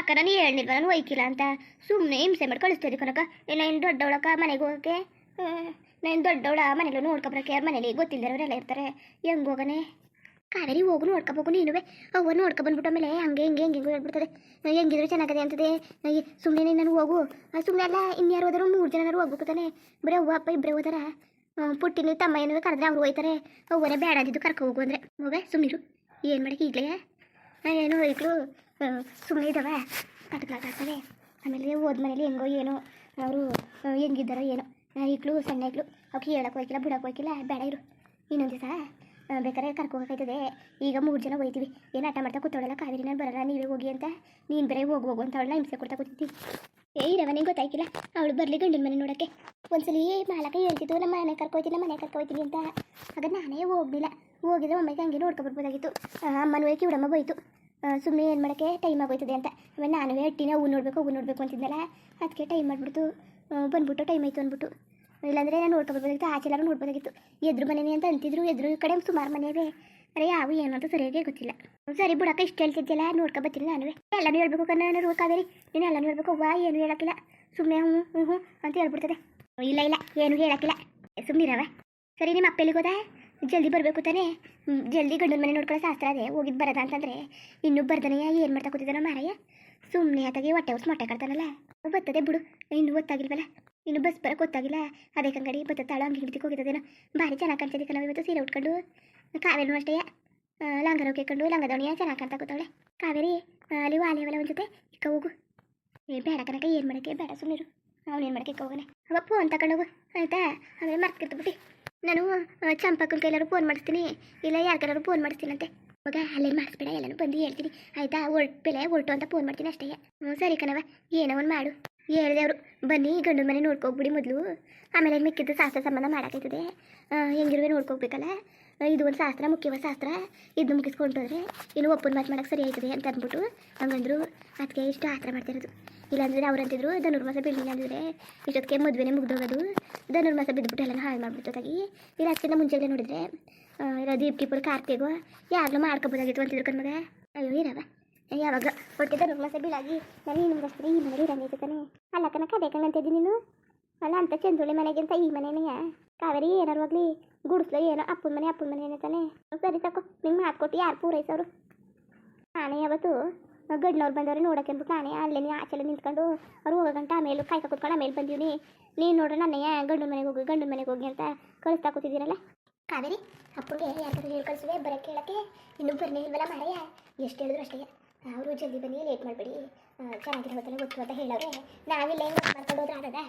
ಅಕ್ಕ ಹೇಳಿಲ್ವ ನಾನು ಒಯ್ಕಿಲ್ಲ ಅಂತ. ಸುಮ್ಮನೆ ಹಿಂಸೆ ಮಾಡಿ ಕಳಿಸ್ತೀರಿ ಕನಕ. ಏನು ದೊಡ್ಡವಳಕ್ಕ ಮನೆಗೆ ಹೋಗೋಕ್ಕೆ? ನಾನು ದೊಡ್ಡವಳ ಮನೇಲಿ ಯಾರು ಮನೇಲಿ ಗೊತ್ತಿಲ್ಲದವರೆಲ್ಲ ಇರ್ತಾರೆ. ಹೆಂಗೆ ಹೋಗನೆ? ಕಾವೇರಿ ಹೋಗು ನೋಡ್ಕೊಬೋಕು ನೀನುವೆ ಅವ್ವ ನೋಡ್ಕೊ ಬಂದ್ಬಿಟ್ಟು ಆಮೇಲೆ ಹಂಗೆ ಹಿಂಗೆ ಹೆಂಗೆ ಹೇಳ್ಬಿಡ್ತದೆ. ಹೆಂಗಿದ್ರೆ ಚೆನ್ನಾಗದೆ ಅಂತದೆ. ಸುಮ್ಮನೆ ನಾನು ಹೋಗು. ಸುಮ್ಮನೆ ಅಲ್ಲ, ಇನ್ಯಾರು ಹೋದರು ಮೂರು ಜನರು ಹೋಗ್ಬೇಕು ತಾನೆ. ಬರೀ ಅವ್ವ, ಅಪ್ಪ ಇಬ್ಬರೇ ಹೋದಾರ. ಪುಟ್ಟಿನ ತಮ್ಮ ಏನಾದ್ರು ಕರೆದ್ರೆ ಅವ್ರು ಹೋಯ್ತಾರೆ. ಅವ್ವನೇ ಬೇಡ ಅಂದಿದ್ದು ಕರ್ಕೊ ಹೋಗು ಅಂದರೆ. ಹೋಗ ಸುಮ್ಮನಿರು ಏನು ಮಾಡಕ್ಕೆ ಈಗಲೇ? ಏನು ಹೋಯ್ತು ಸುಮ್ಮನೆ ಇದ್ದಾವೆ. ಕಟ್ಲಾಗ್ತವೆ ಆಮೇಲೆ ಹೋದ್ಮನೇಲಿ ಹೆಂಗೋ ಏನೋ ಅವರು ಹೆಂಗಿದ್ದಾರೋ ಏನೋ. ಇಕ್ಳು ಸಣ್ಣ ಇಕ್ಳು ಅವ್ಕೆ ಹೇಳಕ್ಕೆ ಹೋಗಿಲ್ಲ ಬಿಡಕ್ಕೆ ಹೋಗಿಲ್ಲ ಬೇಡ ಇರು. ಇನ್ನೊಂದು ದಿವಸ ಬೇಕಾದ್ರೆ ಕರ್ಕೋಬೇಕಾಯ್ತದೆ ಈಗ ಮೂರು ಜನ ಹೋಯ್ತೀವಿ. ಏನು ಆಟ ಮಾಡ್ತಾ ಕೂತವಳಲ್ಲ ಕಾವೇರಿ ಬರಲ್ಲ, ನೀವೇ ಹೋಗಿ ಅಂತ. ನೀನು ಬೇರೆ ಹೋಗು ಹೋಗು ಅಂತ ಅವಳನ್ನ ಹಿಂಸೆ ಕೊಡ್ತಾ ಕೂತಿದ್ದಿ. ಏ, ಇರವ, ನಿಂಗೆ ಗೊತ್ತಾಯ್ಕಿಲ್ಲ. ಅವಳು ಬರಲಿ ಗಂಡಿನ ಮನೆ ನೋಡೋಕ್ಕೆ. ಒಂದ್ಸಲಿ ಮಾಲಕ ಹೇಳ್ತಿದ್ದು ನಮ್ಮ ಮನೆ ಕರ್ಕೊಯ್ತೀನಿ ಮನೆ ಕರ್ಕೊಯ್ತೀನಿ ಅಂತ. ಆಗ ನಾನೇ ಹೋಗಲಿಲ್ಲ. ಹೋಗಿದ್ರೆ ಒಮ್ಮೆಗೆ ಹಂಗೆ ನೋಡ್ಕೊಬರ್ಬೋದಾಗಿತ್ತು ಅಮ್ಮನ ಹೋಗಿ ಇವಡಮ್ಮ ಹೋಯ್ತು ಸುಮ್ಮನೆ ಏನು ಮಾಡೋಕ್ಕೆ? ಟೈಮ್ ಆಗೋಯ್ತದೆ ಅಂತ. ಆಮೇಲೆ ನಾನು ಹಟ್ಟಿನ ಹೂ ನೋಡಬೇಕು ಹೂ ನೋಡಬೇಕು ಅಂತಿದ್ದಲ್ಲ ಅದಕ್ಕೆ ಟೈಮ್ ಮಾಡಿಬಿಡ್ತು. ಬಂದ್ಬಿಟ್ಟು ಟೈಮ್ ಆಯಿತು ಅಂದ್ಬಿಟ್ಟು. ಇಲ್ಲಾಂದರೆ ನಾನು ಆಚೆ ಆಚೆಲ್ಲಾರು ನೋಡ್ಬೋದಾಗಿತ್ತು ಎದುರು ಮನೆನೇ ಅಂತ ಅಂತಿದ್ರು, ಎದುರು ಕಡೆ ಸುಮಾರು ಮನೆಯವೇ ಅರೆ, ಯಾವ ಏನಂತ ಸರಿಯಾಗಿ ಗೊತ್ತಿಲ್ಲ. ಸರಿ ಬಿಡಕ್ಕ ಇಷ್ಟು ಹೇಳ್ತಿದ್ದಿಲ್ಲ ನೋಡ್ಕೊ ಬರ್ತೀನಿ ನಾನು ಎಲ್ಲನೂ ಹೇಳ್ಬೇಕು ಕಣ್ಣ ನಾನು ಕಾವೇರಿ. ನೀನು ಎಲ್ಲನೂ ಹೇಳ್ಬೇಕು ವಾ ಏನು ಹೇಳಕ್ಕಿಲ್ಲ. ಸುಮ್ಮನೆ ಹ್ಞೂ ಹ್ಞೂ ಹ್ಞೂ ಅಂತ ಹೇಳ್ಬಿಡ್ತದೆ. ಇಲ್ಲ ಇಲ್ಲ, ಏನು ಹೇಳಕ್ಕಿಲ್ಲ. ಸುಮ್ಮನಿರವ ಸರಿ, ನಿಮ್ಮ ಅಪ್ಪ ಎಲ್ಲಿಗೆ ಹೋದ? ಜಲ್ದಿ ಬರಬೇಕು ತಾನೇ? ಜಲ್ದಿ ಗಂಡನ ಮನೆ ನೋಡ್ಕೊಳ್ಳೋ ಶಾಸ್ತ್ರ ಅದೇ. ಹೋಗಿದ್ದು ಬರೋದ ಅಂತಂದ್ರೆ ಇನ್ನೂ ಬರ್ದನೆಯ ಏನು ಮಾಡ್ತಾ ಕೂತಿದ್ದಾನ ಮಾರಯ್ಯ? ಸುಮ್ಮನೆ ಆತಾಗಿ ಹೊಟ್ಟೆ ಹೊಸ ಮೊಟ್ಟೆ ಕಟ್ತಾನಲ್ಲ. ಬರ್ತದೆ ಬಿಡು. ಇನ್ನೂ ಗೊತ್ತಾಗಿಲ್ವಲ್ಲ ಇನ್ನು ಬಸ್ ಬರೋಕೆ ಗೊತ್ತಾಗಿಲ್ಲ? ಅದೇ ಕಂಗಡಿ ಬತ್ತ ತಾಳು ಹಂಗೆ ಹಿಡಿದಕ್ಕೆ ಹೋಗಿದ್ದೇನೋ ಭಾರಿ ಚೆನ್ನಾಗಿ ಕಾಣ್ತಿದ್ದೆ ನಾವು ಇವತ್ತು ಸೀರೆ ಉಟ್ಕೊಂಡು. ಕಾವೇರಿ ಅಷ್ಟೇ ಲಂಗರ ಕೇಳ್ಕೊಂಡು ಲಂಗದವಣಿಯ ಚೆನ್ನಾಗಿ ಕಾಣ್ತಾ ಕೂತಾವಳೆ. ಕಾವೇರಿ ಅಲ್ಲಿ ವಾಲಿ ಅವಲ್ಲ ಒಂದು ಜೊತೆ ಇಕ್ಕ ಹೋಗು. ಏ, ಬೇಡ ಕನಕ ಏನು ಮಾಡೋಕ್ಕೆ? ಬೇಡ ಸುಮ್ಮನಿರು ಅವ್ನು ಏನು ಇಕ್ಕ ಹೋಗನೆ? ಅವಪ್ಪು ಫೋನ್ ಹೋಗು. ಆಯ್ತಾ? ಆಮೇಲೆ ಮರ್ತಿರ್ತು ನಾನು ಚಂಪಕ್ಕನ ಕೈಲಾರು ಫೋನ್ ಮಾಡಿಸ್ತೀನಿ. ಇಲ್ಲ ಯಾರಿಗಾರು ಫೋನ್ ಮಾಡಿಸ್ತೀನಂತೆ. ಇವಾಗ ಅಲ್ಲೇ ಮಾಡಿಸ್ಬೇಡ, ಎಲ್ಲನೂ ಬಂದು ಹೇಳ್ತೀನಿ. ಆಯಿತಾ? ಹೊರ್ಟ್ ಬೆಲೆ ಹೊರ್ಟು ಅಂತ ಫೋನ್ ಮಾಡ್ತೀನಿ ಅಷ್ಟೇ. ಹ್ಞೂ ಸರಿ ಕಣವ ಏನೋ ಒಂದು ಮಾಡು. ಹೇಳಿದೆ ಅವರು. ಬನ್ನಿ, ಗಂಡನ ಮನೆ ನೋಡ್ಕೋಗ್ಬಿಡಿ ಮೊದಲು. ಆಮೇಲೆ ಮಿಕ್ಕಿದ್ದು ಶಾಸ್ತ್ರ ಸಂಬಂಧ ಮಾಡೋಕ್ಕೈತದೆ ಹೆಂಗಿರುವೆ ನೋಡ್ಕೋಗ್ಬೇಕಲ್ಲ? ಇದು ಒಂದು ಶಾಸ್ತ್ರ, ಮುಖ್ಯವಾದ ಶಾಸ್ತ್ರ. ಇದು ಮುಗಿಸ್ಕೊಂಡು ಹೋದ್ರೆ, ಇನ್ನು ಒಪ್ಪನ ಮಾತು ಮಾಡೋಕ್ಕೆ ಸರಿ ಆಯ್ತದೆ ಅಂತ ಅಂದ್ಬಿಟ್ಟು ಹಂಗಂದ್ರು. ಅದಕ್ಕೆ ಇಷ್ಟು ಥರ ಮಾಡ್ತಿರೋದು. ಇಲ್ಲಾಂದ್ರೆ ಅವ್ರು ಅಂತಿದ್ರು ಧನುರ್ಮಾಸ ಬೀಳಿಲ್ಲ ಅಂದರೆ ಇಷ್ಟೊತ್ತಿಗೆ ಮದುವೆನೇ ಮುಗ್ದೋಗೋದು. ಧನುರ್ಮಾಸ ಬಿದ್ದುಬಿಟ್ಟು ಎಲ್ಲ ಹಾಳು ಮಾಡಿಬಿಡ್ತಾಗಿ ಇಲ್ಲ ಅದಕ್ಕಿಂತ ಮುಂಚೆಗೆ ನೋಡಿದ್ರೆ ಆ, ಇಲ್ಲ ದೀಪ್ ಕೀಪರ್ ಕಾರ್ತಿಗೋ ಯಾವಾಗಲೂ ಮಾಡ್ಕೋಬೋದಾಗಿತ್ತು ಅಂತಿದ್ರು ಕಣ್ಮಗ ಅಯ್ಯೋ ಇರವ ಯಾವಾಗ ಹೊಟ್ಟೆ ಧನುರ್ಮಾಸ ಬೀಳಾಗಿ ನಾನು ನಿಮ್ಗೆ ಅಷ್ಟೇ ಈ ಮನೆ ಇರಂಗೈತೆ ತಾನೆ. ಅಲ್ಲ ಕನಕ ಅದೇ ಕಣ್ಣಂತಿದ್ದೀನಿ ನೀನು? ಅಲ್ಲ ಅಂತ ಚಂದ್ರುಳಿ ಅಂತ ಈ ಮನೆನೆಯ ಕಾವೇರಿ ಏನಾರು ಹೋಗ್ಲಿ ಗುಡಿಸ್ಲ ಏನೋ ಅಪ್ಪನ ಮನೆ ಅಪ್ಪನ ಮನೆ ತಾನೆ. ಸರಿ ಸಾಕು ನಿಂಗೆ ಮಾತು ಕೊಟ್ಟು ಯಾರು ಪೂರೈಸೋರು? ನಾನೇ ಯಾವತ್ತು ಗಡ್ನವ್ರು ಬಂದವ್ರೆ ನೋಡಕ್ಕೆ ಅಂದ್ಬಿಟ್ಟು ನಾನೇ ಅಲ್ಲೇ ನೀ ಆಚೆಲ್ಲ ನಿಂತ್ಕೊಂಡು ಅವ್ರು ಹೋಗೋ ಆಮೇಲೆ ಕಾಯ್ಕ ಕುತ್ಕೊಂಡು ಆಮೇಲೆ ಬಂದೀವಿ ನೀನು ನೋಡ್ರೆ ನನ್ನಯ್ಯ ಗಂಡನ ಮನೆಗೆ ಹೋಗಿ, ಗಂಡನ ಮನೆಗೆ ಹೋಗಿ ಅಂತ ಕಳಿಸ್ತಾ ಕೂತಿದ್ದೀರಲ್ಲ ಕಾವೇರಿ ಅಪ್ಪಗೆ ಯಾಕಂದ್ರೆ ಹೇಳಿ ಕಳಿಸುವೆ ಬರೋಕ್ಕೆ ಕೇಳಕ್ಕೆ ಇನ್ನೂ ಬರ್ನೇ ಇಲ್ವಲ್ಲ ಮಾರಯ್ಯ? ಎಷ್ಟು ಹೇಳಿದ್ರು ಅಷ್ಟೇ. ಅವರು ಜಲ್ದಿ ಬನ್ನಿ ಲೇಟ್ ಮಾಡಬೇಡಿ. ಚೆನ್ನಾಗಿರೋ ಗೊತ್ತು ಅಂತ ಹೇಳೋರೆ ನಾವಿಲ್ಲ ಹೆಂಗೆ ಮಾಡ್ಕೊಂಡು ಹೋದ್ರೆ ಆಗದ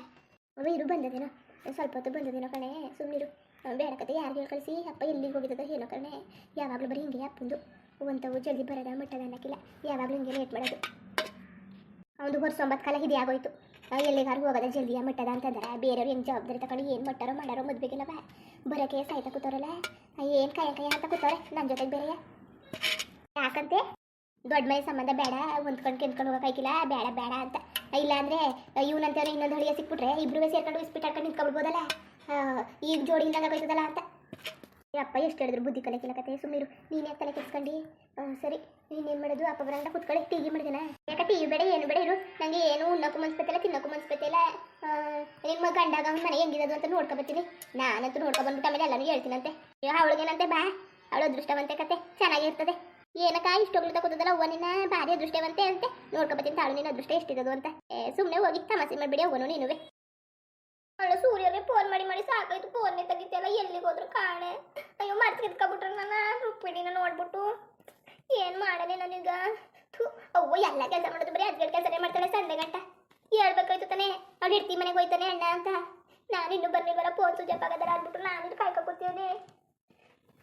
ಇರು ಬಂದದೇನೋ? ಸ್ವಲ್ಪ ಹೊತ್ತು ಬಂದದೇನೋ ಕಣೆ ಸುಮ್ಮನಿರು ಬೇಡ ಕತೆ ಯಾರು ಹೇಳಿ ಕಳಿಸಿ, ಅಪ್ಪ ಎಲ್ಲಿಗೆ ಹೋಗಿದ್ದದ ಹೇಳೋ ಕಣೆ. ಯಾವಾಗಲೂ ಬರೀ ಹಿಂಗೆ ಅಪ್ಪಂದು. ಒಂಥವು ಜಲ್ದಿ ಬರೋದ ಮಟ್ಟದ ಅನ್ನಕ್ಕಿಲ್ಲ ಯಾವಾಗಲೂ ಹಿಂಗೆ ಲೇಟ್ ಮಾಡೋದು. ಅವನು ವರ್ಷ ಒಂಬತ್ತು ಕಾಲ ಹಿಡಿ ಆಗೋಯ್ತು. ಎಲ್ಲಿಗಾರು ಹೋಗೋದ ಜಲ್ದಿಯ ಮಟ್ಟದ ಅಂತಂದ್ರೆ. ಬೇರೆಯವ್ರು ಹೆಂಗೆ ಜವಾಬ್ದಾರಿ ತಗೊಂಡು ಏನು ಮಾಡ್ತಾರೋ ಮಾಡಾರೋ ಮದ್ವೆಗಿಲ್ಲವ ಬರೋಕೆ ಸಾಯ್ತಾ ಕೂತವ್ರಲ್ಲ. ಏನು ಕೈ ಕೈ ಅಂತ ಕೂತವ್ರೆ. ನನ್ನ ಜೊತೆಗೆ ಬೇರೆ ಯಾಕಂತೆ? ದೊಡ್ಡ ಮನೆ ಸಂಬಂಧ ಬೇಡ. ಹೊಂದ್ಕೊಂಡು ಕೆಂದ್ಕೊಂಡು ಹೋಗೋಕ್ಕಾಗಿಲ್ಲ. ಬೇಡ ಬೇಡ ಅಂತ. ಇಲ್ಲ ಅಂದರೆ ಇನ್ನೊಂದು ಹಳಿಯ ಸಿಕ್ಬಿಟ್ರೆ ಇಬ್ರು ಸೇರ್ಕೊಂಡು ಇಸ್ಪಿಟ್ ಹಾಕೊಂಡು ನಿಂತ್ಕೊಬಿಡ್ಬೋದಲ್ಲ. ಈಗ ಜೋಡಿ ಇಲ್ದಂಗೆ ಆಗೋಯ್ತದಲ್ಲ ಅಂತ. ಅಪ್ಪ ಎಷ್ಟು ಹೇಳಿದ್ರು ಬುದ್ಧಿ ಕಲೆ ಕತೆ ಸುಮ್ಮೀರು ನೀನು ಯಾಕೆ ತಲೆ ಕೆಸ್ಕೊಂಡು ಸರಿ. ನೀನೇನು ಮಾಡೋದು? ಅಪ್ಪ ಬರಂಗ ಕುತ್ಕೊಳ್ಳಿ. ಟೀಗಿ ಮಾಡಿದೆ ಯಾಕೆ ಟೀ ಬೇಡ? ಏನು ಬೇಡ ಇರು. ನನಗೆ ಏನು ಉಣ್ಣಕ್ಕೂ ಮನ್ಸ್ಪತ್ತಿಲ್ಲ ತಿನ್ನಕ್ಕೂ ಮನ್ಸ್ಪತ್ತಿಲ್ಲ ನಿಮ್ಮ ಗಂಡಾಗ ಅವ್ನ ಮನೆ ಹೆಂಗಿರೋದು ಅಂತ ನೋಡ್ಕೊಬತ್ತೀನಿ ನಾನಂತೂ ನೋಡ್ಕೊಬಂದ್ಬಿಟ್ಟು ಆಮೇಲೆ ಎಲ್ಲರಿಗೂ ಹೇಳ್ತೀನಂತೆ. ಅಯ್ಯೋ, ಅವಳಿಗೇನಂತೆ? ಬಾ. ಅವಳು ಅದೃಷ್ಟವಂತೆ ಕತೆ. ಚೆನ್ನಾಗಿರ್ತದೆ. ಏನಕ್ಕ, ಇಷ್ಟೊಗ್ಲು ತಗೋತದಲ್ಲ ಅವ್ವ ನಿನ್ನ? ಭಾರಿ ಅದೃಷ್ಟವಂತೆ ಅಂತೆ. ನೋಡ್ಕೊಬತ್ತೀನಿ ತಾಳು, ನಿನ್ನ ಅದೃಷ್ಟ ಎಷ್ಟಿರೋದು ಅಂತ. ಸುಮ್ಮನೆ ಹೋಗಿ ತಮಾಸೆ ಮಾಡಿಬಿಡಿ ಅವನು ನೀನುವೆ. ಅವಳು ಸೂರ್ಯಗೆ ಫೋನ್ ಮಾಡಿ ಮಾಡಿ ಸಾಕಾಯ್ತು ಫೋನ್ನೇ ತೆಗಿತಿಯಲ್ಲ, ಎಲ್ಲಿಗೆ ಹೋದ್ರು ಕಾಣೆ. ಅಯ್ಯೋ ಮರ್ತು ಕಿತ್ಕೊಬಿಟ್ರೆ ನನ್ನ ರುಕ್ಮಿಣಿನ ನೋಡ್ಬಿಟ್ಟು. ಏನು ಮಾಡನೆ ನನಗ ಥೂ, ಅವ್ವ ಎಲ್ಲ ಕೆಲಸ ಮಾಡೋದು, ಬರೀ ಅದ್ಗಡ್ ಕೆಲಸನೇ ಮಾಡ್ತಾಳೆ, ಸಂಡೆ ಗಂಟ. ಹೇಳ್ಬೇಕಾಯ್ತು ತಾನೆ, ಅವ್ಳು ಇಡ್ತಿ ಮನೆಗೆ ಹೋಯ್ತಾನೆ ಅಣ್ಣ ಅಂತ. ನಾನು ಇನ್ನೂ ಬರೋ ಫೋನ್ ಸ್ವಿಚ್ ಅಂದ್ಬಿಟ್ಟು ನಾನು ಇದು ಕಾಯ್ಕೊ ಕೂತೀವನೆ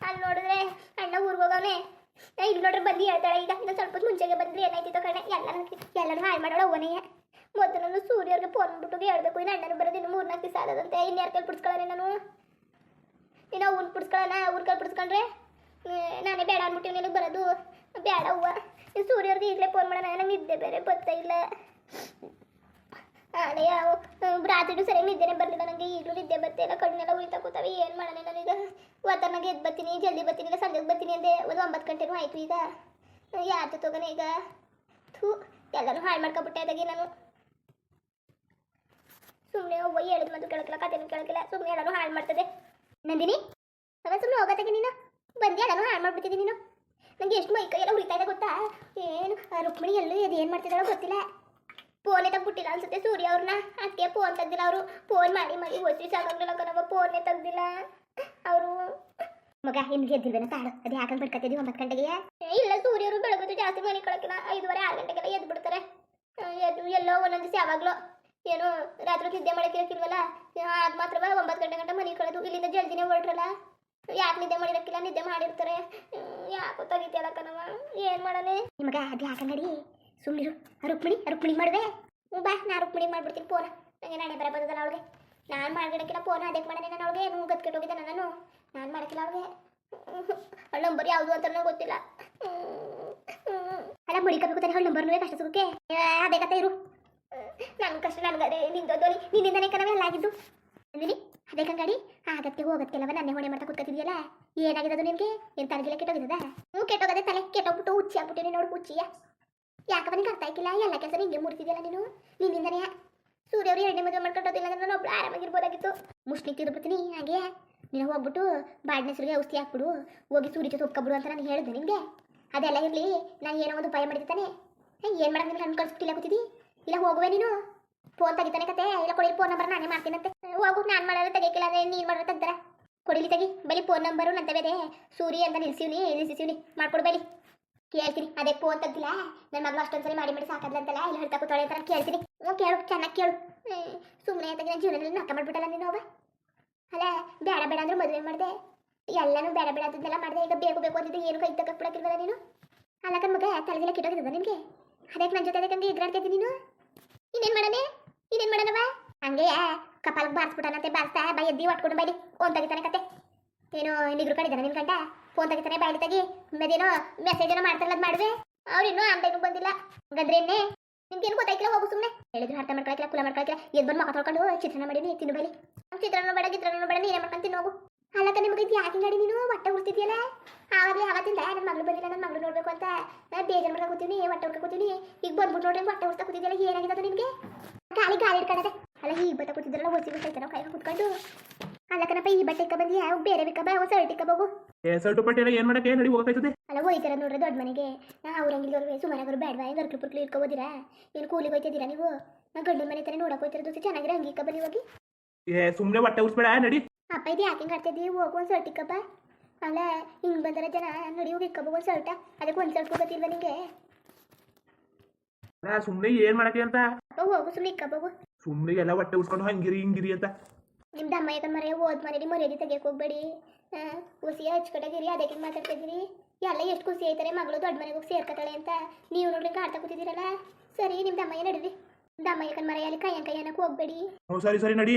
ಅಲ್ಲಿ ನೋಡಿದ್ರೆ ಅಣ್ಣ ಊರಿಗೆ ಹೋಗವನೆ. ಇಲ್ಲಿ ನೋಡ್ರೆ ಬಂದು ಹೇಳ್ತಾಳೆ ಈಗ, ಇನ್ನು ಸ್ವಲ್ಪ ಮುಂಚೆಗೆ ಬಂದ್ರೆ ಏನಾಯ್ತಿತ್ತು ಕಣೆ. ಎಲ್ಲ ಎಲ್ಲರೂ ಹಾಳು ಮಾಡೋಳು ಅವನೆಯೇ ಮೊದಲು ನಾನು ಫೋನ್ ಬಿಟ್ಟು ಹೇಳ್ಬೇಕು ಇನ್ನು ಅಣ್ಣನ ಬರೋದು ಇನ್ನು ಮೂರ್ನಾಲ್ಕು ದಿವಸ ಆದದಂತೆ, ಇನ್ನು ಯಾರು ಕೈಲಿ ಬಿಡ್ಸ್ಕೊಳ್ಳೋಣ ನಾನು? ಇನ್ನು ಅವ್ನು ಬಿಡ್ಸ್ಕೊಳ್ಳೋಣ ಅವ್ರ ಕೈಲಿ ಬಿಡ್ಸ್ಕೊಂಡ್ರೆ? ನಾನೇ ಬೇಡ ಅಂದ್ಬಿಟ್ಟು ನಿನಗೆ ಬರೋದು? ಬೇಡ ಹೂವ ಇನ್ನು ಸೂರ್ಯವ್ರಿಗೆ ಈಗಲೇ ಫೋನ್ ಮಾಡೋಣ ನಂಗೆ ನಿದ್ದೆ ಬೇರೆ ಬರ್ತಾ ಇಲ್ಲ. ಅದೇ ರಾತ್ರಿಡು ಸರಿಯಾಗಿ ನಿದ್ದೆನೇ ಬರಲಿಲ್ಲ ನನಗೆ ಈಗಲೂ ನಿದ್ದೆ ಬರ್ತಾ ಇಲ್ಲ, ಕಣ್ಣೆಲ್ಲ ಉಳಿತಾ ಕೂತಾವೆ, ಏನು ಮಾಡೋಣ ನಾನೀಗ ವಾತಾವರಣಗೆ ಎದ್ದು ಬರ್ತೀನಿ, ಜಲ್ದಿ ಬರ್ತೀನಿ, ಇಲ್ಲ ಸಂಜೆಗೆ ಬರ್ತೀನಿ ಅಂದೆ, ಒಂದು ಒಂಬತ್ತು ಗಂಟೆನೂ ಆಯಿತು ಈಗ. ಯಾರ್ದು ತಗೋಣ ಈಗ? ಥೂ, ಎಲ್ಲನೂ ಹಾಳು ಮಾಡ್ಕೊಬಿಟ್ಟೆ ಅದಾಗಿ ನಾನು. ಸುಮ್ಮನೆ ಒಯ್ಯ ಹೇಳಿದ ಮದ್ದು ಕೇಳಕ್ಕಿಲ್ಲ ಕತೆ ಕೇಳಕ್ಕಿಲ್ಲ ಸುಮ್ಮನೆ ಎಲ್ಲನೂ ಹಾಳು ಮಾಡ್ತದೆ. ನಂದಿನಿ, ಅವ ಸುಮ್ಮನೆ ಹೋಗತ್ತಾಗೆ ನೀನು? ಬಂದು ಎಲ್ಲನೂ ಹಾಳು ನೀನು? ನಂಗೆ ಎಷ್ಟು ಮೈ ಕೈ ಎಲ್ಲ ಉಳಿತಾ ಇದೆ ಗೊತ್ತಾ? ಏನು ರುಕ್ಮಿಣಿ ಎಲ್ಲೂ ಇದು ಏನು ಮಾಡ್ತಿದ್ದಾಳೋ ಗೊತ್ತಿಲ್ಲ. ಫೋನೇ ಬಿಟ್ಟಿಲ್ಲ ಅನ್ಸುತ್ತೆ ಸೂರ್ಯ ಅವ್ರನ್ನ. ಅದಕ್ಕೆ ಫೋನ್ ತೆಗ್ದಿಲ್ಲ ಅವರು. ಫೋನ್ ಮಾಡಿ ಮಾಡಿ ಓದಿ ಸಾಕಾಗಲಿಲ್ಲ ಕಣವ ಫೋನೇ ತೆಗ್ದಿಲ್ಲ. ಅವರು, ಮಗ ಹಿಂಗೆ ಎದ್ದಿಲ್ವೇನ ತಾಳು? ಅದು ಯಾಕಂತ ಬಿಡ್ಕತ್ತಿದ್ವಿ ಒಂಬತ್ತು ಗಂಟೆಗೆ? ಇಲ್ಲ ಅವರು ಬೆಳಗ್ಗೆ ಜಾಸ್ತಿ ಮನೆ ಕಳಕಿಲ್ಲ. ಐದುವರೆ, ಆರು ಗಂಟೆಗೆಲ್ಲ ಎದ್ದು ಬಿಡ್ತಾರೆ ಎದ್ದು ಎಲ್ಲೋ ಒಂದೊಂದು ಯಾವಾಗಲೂ ಏನು ರಾತ್ರಿ ನಿದ್ದೆ ಮಾಡಕ್ಕಿರಕ್ಕಿಲ್ವಲ್ಲ ಅದು ಮಾತ್ರ ಒಂಬತ್ತು ಗಂಟೆ ಗಂಟೆ ಮನೆ ಕಳೆದು ಇಲ್ಲಿಂದ ಜಲ್ದಿನೇ ಹೊರಟ್ರಲ್ಲ? ಯಾಕೆ ನಿದ್ದೆ ಮಾಡಿರಕ್ಕಿಲ್ಲ? ನಿದ್ದೆ ಮಾಡಿರ್ತಾರೆ. ಯಾಕೋ ತೆಗಿತಿಯಲ್ಲ ಕಣವ ಏನು ಮಾಡನೆ ನಿಮಗ ಅದು ಯಾಕಂಗಡಿ ಸುಮ್ಮನಿರು ರುಕ್ಮಿಣಿ ರುಕ್ಮಿಣಿ ಮಾಡುವೆ? ಹ್ಞೂ ಬಾ ನಾ ರುಕ್ಮಿಣಿ ಮಾಡ್ಬಿಡ್ತೀನಿ ಫೋನ್ ನನಗೆ ನಾಳೆ ಬರ ಬರೋದಲ್ಲ ಅವಳಿಗೆ. ನಾನು ಮಾಡಿಡಕ್ಕಿಲ್ಲ ಫೋನ್ ಅದಕ್ಕೆ ಮಾಡನೆ ನಾನು ಅವಳಿಗೆ. ನೀವು ಗತ್ಕೆಟ್ಟೋಗಿದ್ದೆ ನಾನು. ನಾನು ಮಾಡಕ್ಕಿಲ್ಲ ಅವಳಿಗೆ. ಅವಳ ನಂಬರ್ ಯಾವುದು ಅಂತ ನನಗೆ ಗೊತ್ತಿಲ್ಲ. ಅಲ್ಲ ಮಡಿಕಬೇಕು ತಾನೆ ಅವಳ ನಂಬರ್ನೂ ಕಷ್ಟ ಸುಖಕ್ಕೆ. ಅದೇ ಕತೆ ಇರು. ನನ್ನ ಕಷ್ಟ ನನಗದೇ ಧೋನಿ ನಿನ್ನಿಂದನೇ ಕಣವೇ ಎಲ್ಲ ಆಗಿದ್ದು. ಅಂದಿನಿ ಅದೇ ಕಂಗಾಡಿ? ಆಗತ್ತೆ ಹೋಗತ್ತೆಲ್ಲವ ನನ್ನೇ ಹೊಣೆ ಮಾಡ್ತಾ ಕೂತ್ಕೊತಿದ್ಯಲ್ಲ ಏನಾಗಿದೆ ಅದು ನಿನಗೆ? ಏನು ತಲೆಗೆಲ್ಲ ಕೆಟ್ಟೋಗಿದ್ದದ? ಹ್ಞೂ ಕೆಟ್ಟೋಗದೆ ತಲೆ ಕೆಟ್ಟೋಗ್ಬಿಟ್ಟು ಹುಚ್ಚಿ ಆಗ್ಬಿಟ್ಟಿನಿ ನೋಡು, ಹುಚ್ಚಿಯ. ಯಾಕಪ್ಪ ನಿಂಗೆ ಅರ್ಥ ಆಯ್ಕಿಲ್ಲ? ಎಲ್ಲ ಕೆಲಸ ನಿಂಗೆ ಮುರಿತಿದ್ಯಲ್ಲ ನೀನು? ನಿನ್ನಿಂದನೇ ಸೂರ್ಯ ಅವರು ಎರಡನೇ ಮದುವೆ ಮಾಡ್ಕೊಂಡೋದಿಲ್ಲ ಅಂದ್ರೆ ನಾನು ಆರಾಮಾಗಿರ್ಬೋದಾಗಿತ್ತು. ಮುಷ್ಟಿ ತಿದ್ಬಿಡ್ತೀನಿ ಹಾಗೆ? ನೀನು ಹೋಗ್ಬಿಟ್ಟು ಬಾಡಿನ ಸುರಿಗೆ ಔಷಧಿ ಹಾಕ್ಬಿಡು, ಹೋಗಿ ಸೂರ್ಯ ಜೊತೆ ಅಂತ ನಾನು ಹೇಳಿದೆ ನಿಮಗೆ ಅದೆಲ್ಲ ಇರಲಿ, ನಾನು ಏನೋ ಒಂದು ಉಪಾಯ ಮಾಡಿದ್ದಾನೆ ಏನು ಮಾಡೋದು ನಿನಗೆ ಅನ್ಕೊಳ್ಸ್ಬಿಟ್ಟಿಲ್ಲ ಕಳ್ಸ್ಬಿಟ್ಟಿಲ್ಲ ಇಲ್ಲ, ಹೋಗುವೆ ನೀನು? ಫೋನ್ ತೆಗಿತಾನೆ ಕತೆ. ಇಲ್ಲ, ಕೊಡಿ ಫೋನ್ ನಂಬರ್ ನಾನೇ ಮಾಡ್ತೀನಂತೆ ಹೋಗು, ನಾನು ಮಾಡೋದು ತೆಗಿಯಕ್ಕಿಲ್ಲ ಅಂದ್ರೆ ನೀನು ಮಾಡೋದು ತೆಗ್ದಾರ. ಕೊಡಿಲಿ ತೆಗಿ. ಬಲಿ ಫೋನ್ ನಂಬರು ನಂತವೇದೆ ಸೂರಿ ಅಂತ ನಿಲ್ಸಿವ್ನಿ ನಿಲ್ಸಿವ್ನಿ ಮಾಡ್ಕೊಡು ಬಲಿ. ಕೇಳ್ತೀನಿ. ಅದೇ ಫೋನ್ ತೆಗ್ದಿಲ್ಲ. ನನ್ನ ಮಗಳು ಅಷ್ಟೊಂದು ಸಲ ಮಾಡಿ ಮಾಡಿ ಸಾಕದ್ಲ ಅಂತಲ್ಲ ಇಲ್ಲ ಹೇಳ್ತಾ ಕೂತಾಳೆ ಅಂತ ಕೇಳ್ತೀನಿ. ಹ್ಞೂ ಕೇಳು, ಚೆನ್ನಾಗಿ ಕೇಳು. ಸುಮ್ಮನೆ ಅಂತ ಜೀವನದಲ್ಲಿ ನಕ್ಕ ಮಾಡ್ಬಿಟ್ಟಲ್ಲ ನೀನು ಒಬ್ಬ ಅಲ್ಲ, ಬೇಡ ಬೇಡ ಅಂದ್ರೆ ಮದುವೆ ಮಾಡಿದೆ. ಎಲ್ಲನೂ ಬೇಡ ಬೇಡ ಅಂತಿದ್ದೆಲ್ಲ ಮಾಡಿದೆ. ಈಗ ಬೇಕು ಬೇಕು ಅಂತಿದ್ದೆ. ಏನು ಕೈ ತಕ್ಕ ನೀನು? ಅಲ್ಲ ಕಣ್ ಮಗ ತಲೆಗೆಲ್ಲ ಕಿಟ್ಟೋಗಿದ್ದದ ನಿನಗೆ? ಅದಕ್ಕೆ ನನ್ನ ಜೊತೆ ಅದಕ್ಕೆ ಇದ್ರಾಡ್ತಿದ್ದೆ ನೀನು? ಇನ್ನೇನು ಮಾಡನೆ ಇನ್ನೇನು ಮಾಡನವ ಹಂಗೆ ಕಪಾಲಕ್ಕೆ ಬಾರಿಸ್ಬಿಟ್ಟಾನಂತೆ ಬಾರಿಸ್ತಾ, ಬೈ ಎದ್ದಿ ಒಟ್ಕೊಂಡು ಬೈಲಿ ಫೋನ್ ತೆಗಿತಾನೆ ಕತೆ ಏನು ನಿಗ್ರು ಕಡಿದಾನೆ ನಿನ್ ಕಂಡ ಫೋನ್ ತೆಗಿತಾನೆ ಬಾಯ್ಲಿ ತೆಗಿ ಮೇದೇನೋ ಮೆಸೇಜ್ ಏನೋ ಮಾಡ್ತಾರಲ್ಲ ಅದು ಮಾಡಿದೆ ಅವ್ರಿನ್ನೂ ಆನ್ಲೈನ್ ಬಂದಿಲ್ಲ. ಹಂಗಂದ್ರೆ ನಿಮ್ಗೇನು ಗೊತ್ತಾಯ್ತಿಲ್ಲ ಹೋಗು ಸುಮ್ಮನೆ ಹೇಳಿದ್ರು ಅರ್ಥ ಮಾಡ್ಕೊಳಕಿಲ್ಲ, ಕುಲ ಮಾಡ್ಕೊಳಕಿಲ್ಲ ಎದ್ ಬಂದು ಮಾತಾಡ್ಕೊಂಡು ತೊಳ್ಕೊಂಡು ಚಿತ್ರಾನ್ನ ಮಾಡೀನಿ, ತಿನ್ನು ಬೈಲಿ ಚಿತ್ರಣ ಬೇಡ ಚಿತ್ರಣ ಬೇಡ, ನೀನೇ ಮಾಡ್ಕೊಂಡು ತಿನ್ನೋಗು ಅಲ್ಲಕ್ಕ ನಿಮಗೆ ಇದು ಯಾಕೆ ಗಾಡಿ ನೀನು? ಹೊಟ್ಟೆ ಉಡ್ತಿದ್ಯಲ್ಲ ಆವಾಗಲೇ ಆವತ್ತಿಂದ ನನ್ನ ಮಗಳು ಬಂದಿಲ್ಲ ನನ್ನ ಮಗಳು ನೋಡ್ಬೇಕು ಅಂತ. ನಾನು ಬೇಜಾರು ಮಾಡ್ಕೊ ಕೂತೀನಿ ಹೊಟ್ಟೆ ಉಡ್ಕೊ ಕೂತೀನಿ. ಈಗ ಬಂದ್ಬಿಟ್ಟು ನೋಡ್ರಿ ಹೊಟ್ಟೆ ಉಡ್ತಾ ಕೂತಿದ್ಯಲ್ಲ ಏನಾಗಿದೆ ನಿನಗೆ ಗಾಳಿ ಗಾಳಿ ಇಟ್ಕೊಂಡದೆ ಅಲ್ಲ ಈಗ ಬತ್ತ ಕೂತಿದ್ರಲ್ಲ ಒಸಿ ಬಿಟ್ಟೈತೆ ನಾವು ಕೈ ಕುತ್ಕೊಂಡು ಅಲ್ಲ ಕಣಪ್ಪ ಈ ಬಟ್ಟೆ ಬಂದಿ ಯಾವ ಬೇರೆ ಬೇಕಪ್ಪ ಯಾವ ಶರ್ಟ್ ಇಕ್ಕಬೇಕು ಏ ಬಟ್ಟೆ ಪಟ್ಟೆಲ್ಲ ಏನ್ ಮಾಡಕ್ಕೆ? ನಡಿ ಹೋಗ್ತೈತದೆ ಅಲ್ಲ ಹೋಯ್ತಾರ ನೋಡ್ರಿ ದೊಡ್ಡ ಮನೆಗೆ. ನಾ ಅವ್ರಂಗಿಲ್ದವ್ರು ಸುಮಾರಾಗರು ಬೇಡವಾ ಗರ್ಕ್ಲು ಪುರ್ಕ್ಲು ಇಟ್ಕೋಬೋದಿರಾ ಏನು ಕೂಲಿಗೆ ಹೋಯ್ತಿದ್ದೀರಾ ನೀವು? ನಾ ಗಂಡನ ಮನೆ ತಾನೇ ನೋಡಕ್ ಹೋಯ್ತಾರೆ ದೋಸ್ತಿ ಚೆನ್ನಾಗಿರೋ ಹಂಗೆ ಬನ್ನಿ ಹೋಗಿ. ಏ ಸುಮ್ನೆ ಹೊಟ್ಟೆ ಉರ್ಸ್ಬೇಡ ನಡಿ. ಅಪ್ಪ ಇದು ಯಾಕೆ ಹಿಂಗೆ ಆಡ್ತಿದ್ದಿ ಹೋಗು ಒಂದು ಶರ್ಟ್ ಇಕ್ಕಪ್ಪ. ಅಲ್ಲ ಹಿಂಗೆ ಬಂದರ ಜನ ನೋಡಿ ಹೋಗಿ ಇಕ್ಕಬೇಕು ಒಂದು ಶರ್ಟ ಅದಕ್ಕೆ ಒಂದು ಶರ್ಟ್ ಹೋಗತ್ತಿಲ್ವ ನಿಂಗೆ? ಸುಮ್ಮನೆ ಏನು ಮಾಡಕ್ಕೆ ಅಂತ? ಹೋಗು ಸುಮ್ಮನೆ ಇಕ್ಕಬೇಕು ಸುಮ್ಮನೆ ಎಲ್ಲ ಹೊಟ್ಟೆ ಉಸ್ಕೊಂಡು ಹಂಗಿರಿ ಹಿಂಗಿರಿ ಅಂತ. ನಿಮ್ದು ಅಮ್ಮ ಯಾಕಂದ್ರೆ ಮರೆ ಓದ್ ಮನೇಲಿ ಮರ್ಯಾದೆ ತೆಗಿಯಕ್ಕೆ ಹೋಗ್ಬೇಡಿ. ಖುಷಿ ಹಚ್ಕಡಗಿರಿ ಅದಕ್ಕೆ ಮಾತಾಡ್ತಿದ್ದೀರಿ ಎಲ್ಲ ಎಷ್ಟು ಖುಷಿ ಆಯ್ತಾರೆ ಮಗಳು ದೊಡ್ಡ ಮನೆಗೆ ಹೋಗಿ ಸೇರ್ಕತಾಳೆ ಅಂತ. ನೀವು ನೋಡ್ರಿ ಕಾಡ್ತಾ ಕೂತಿದ್ದೀರಲ್ಲ. ಸರಿ ನಿಮ್ದು ಅಮ್ಮಯ್ಯ ನಡೀರಿ. ನಿಮ್ದು ಅಮ್ಮ ಯಾಕಂದ್ರೆ ಮರೆಯಲ್ಲಿ ಕೈಯನ್ ಕೈಯನಕ್ಕೆ ಹೋಗ್ಬೇಡಿ. ಹ್ಞೂ ಸರಿ ಸರಿ ನಡಿ.